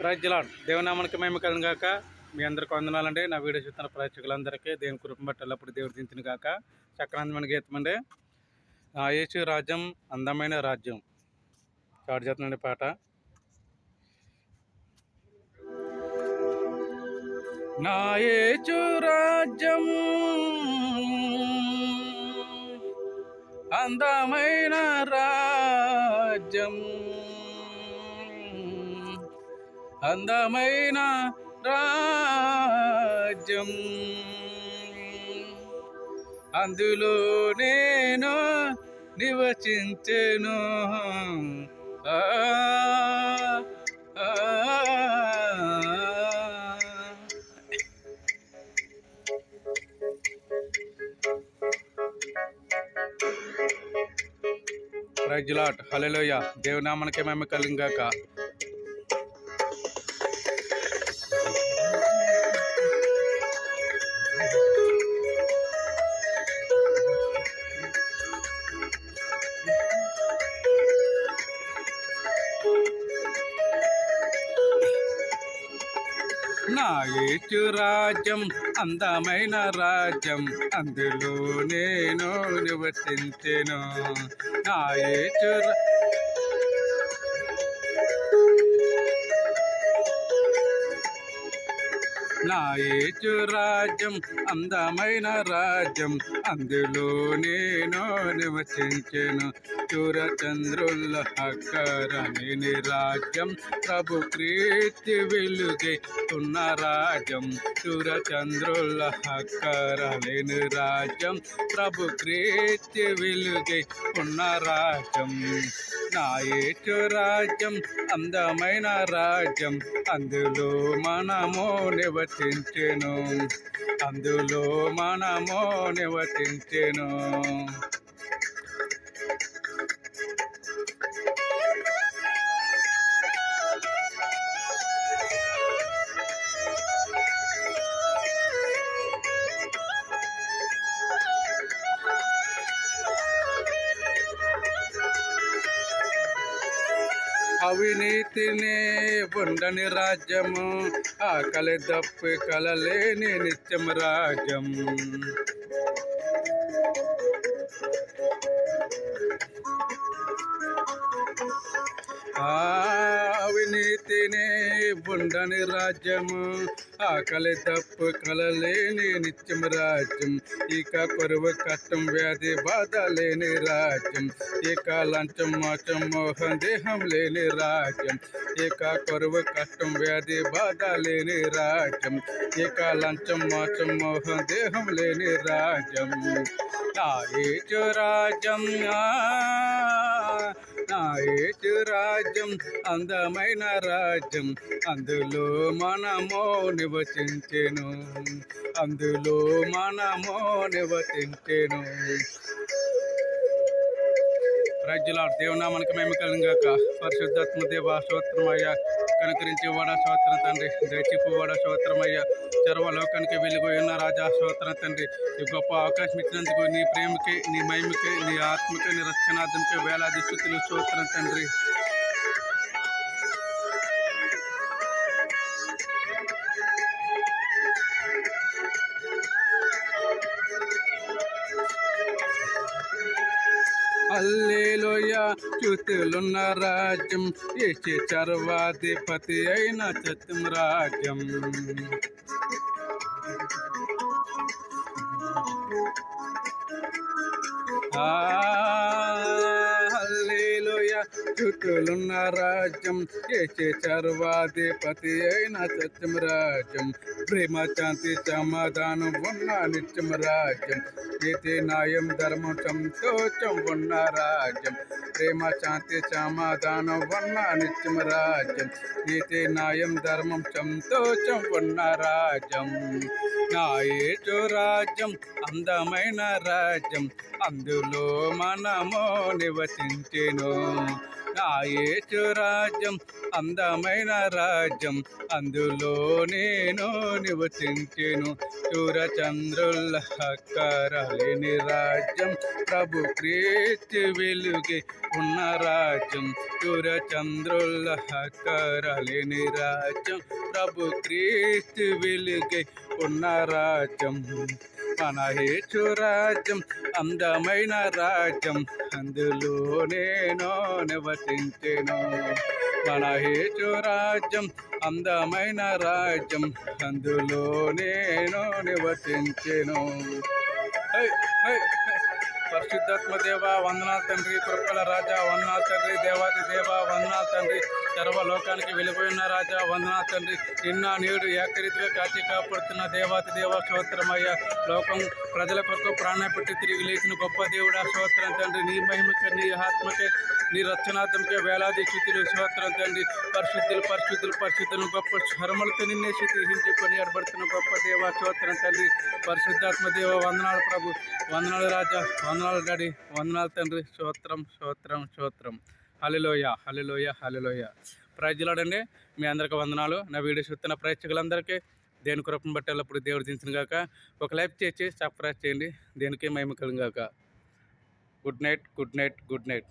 ప్రజలాడ్ దేవునామానికి మేము కలిగిన కాక మీ అందరికి వందనాలండి. నా వీడియో చూస్తున్న ప్రేక్షకులందరికీ దేవుని కృపం పట్టేటప్పుడు దేవుడు దించిన కాక చక్రాంతమైన గీతమండి అండి. యేసు రాజ్యం అందమైన రాజ్యం. స్టార్ట్ చేస్తున్నాండి పాట. నా యేసు రాజ్యం అందమైన రాజ్యం. అందమైన రాజ్యం. అందులో నేను నివచించెను ప్రజలాట్ హలోయ దేవునామనకే మేము కలిగాక నా రాజ్యం అందమైన రాజ్యం అందులో నేను నివసించెను. నా ఏచు నా ఏచు రాజ్యం అందమైన రాజ్యం అందులో నేను నివసించెను. చూరచంద్రుల హక్కరని రాజ్యం ప్రభు క్రీతి వెలుగే ఉన్న రాజ్యం. చూరచంద్రుల హక్కరలేని రాజ్యం ప్రభు క్రీతి వెలుగే ఉన్న రాజ్యం. నా ఏచు రాజ్యం అందమైన రాజ్యం అందులో మనము నివసించెను. అందులో మనము నివసించెను. అవినీతిని ఉండని రాజ్యము ఆకలి దప్పి కలలేని నిత్యం రాజ్యం. ఆ అవినీతిని ఉండని రాజ్యము ఆకలి తప్పు కలలేని నిత్యం రాజ్యం. ఇక కొరువు కష్టం వ్యాధి బాధ లేని రాజ్యం. ఇక లంచం మోచం మోహం దేహం లేని రాజ్యం. ఇక కొరువు కష్టం వ్యాధి బాధ లేని రాజ్యం. ఇక లంచం మోచం మోహం దేహం లేని రాజ్యం. నాయచు రాజ్యం నాయచు నా రాజ్యం అందమైన రాజ్యం. అందులో మనము నివసించెను. అందులో మనము నివసించెను. ప్రజల దేవునామానికి మేము కలిగాక పరిశుద్ధాత్మ దేవ స్తోత్రమయ్య. కనుకరించి వాడ స్తోత్రం తండ్రి. దయచిపు వాడ స్తోత్రమయ్య. సర్వలోకానికి వెలుగు ఉన్న రాజా స్తోత్రం తండ్రి. ఈ గొప్ప అవకాశం ఇచ్చినందుకు నీ ప్రేమకి నీ మహిమకి నీ ఆత్మకి నీ రక్షణార్థంకి వేలాది స్థుతులు స్తోత్రం తండ్రి. అల్లేలోయ చూతులున్న రాజ్యం. ఏచే చర్వాధిపతి అయిన చతుం రాజ్యం. చుతులున్న రాజ్యం చేసే చర్వాధిపతి అయిన సత్యం రాజ్యం. ప్రేమ శాంతి సమాధానం ఉన్న నిత్యం రాజ్యం. ఇది న్యాయం ధర్మం సంతోషం ఉన్న రాజ్యం. ప్రేమ శాంతి సమాధానం ఉన్న నిత్యం రాజ్యం. ఇది న్యాయం ధర్మం సంతోషం ఉన్న రాజ్యం. నా ఏటు రాజ్యం అందమైన రాజ్యం. అందులో మనము నివసించెను. నా యేసు రాజ్యం అందమైన రాజ్యం. అందులో నేను నివసించెను. చూరచంద్రుల కరలిని రాజ్యం ప్రభు క్రీస్తు వెలుగే ఉన్న రాజ్యం. చూరచంద్రుల కరలిని రాజ్యం ప్రభు క్రీస్తు వెలుగే ఉన్న రాజ్యం. మన హేచు రాజ్యం అందమైన రాజ్యం. అందులో నేను నివసించెను. మన హేచు రాజ్యం అందమైన రాజ్యం. అందులో నేను నివసించెను. హై, హై, పరిశుద్ధాత్మ దేవ వందనాలు తండ్రి కృపల రాజా వందనాలు తండ్రి దేవాది దేవ వందనాలు తండ్రి. సర్వలోకానికి వెళ్ళిపోయిన రాజా వందనా తండ్రి నిన్న నేడు ఏకరీతిగా కాచి కాపాడుతున్న దేవాతి దేవ స్తోత్రమయ్య లోకం ప్రజల కొరకు ప్రాణం పెట్టి తిరిగి లేచిన గొప్ప దేవుడు స్తోత్రం తండ్రి. నీ మహిమకే నీ ఆత్మకే నీ రక్షణార్థంకే వేలాది స్థుతులు స్తోత్రం తండ్రి. పరిశుద్ధులు పరిశుద్ధులు పరిశుద్ధులు గొప్ప స్వరములతో నిన్నే స్థితిహించి హించుకొని ఏర్పడుతున్న గొప్ప దేవ స్తోత్రం తండ్రి. పరిశుద్ధాత్మ దేవ వందనాలు ప్రభు. వందనాలు రాజా వందనాలు డాడీ వందనాలు తండ్రి. స్తోత్రం స్తోత్రం స్తోత్రం. హలిలోయ హలిలోయ హలిలోయ ప్రజలాడండి మీ అందరికి వందనాలు. నా వీడియో చూస్తున్న ప్రేక్షకులందరికీ దేని కృపను బట్టి ఎల్లప్పుడు దేవుడు దించిన గాక. ఒక లైఫ్ చేసి సబ్స్క్రైబ్ చేయండి. దేనికి మేము కలిగాక good night good night good night.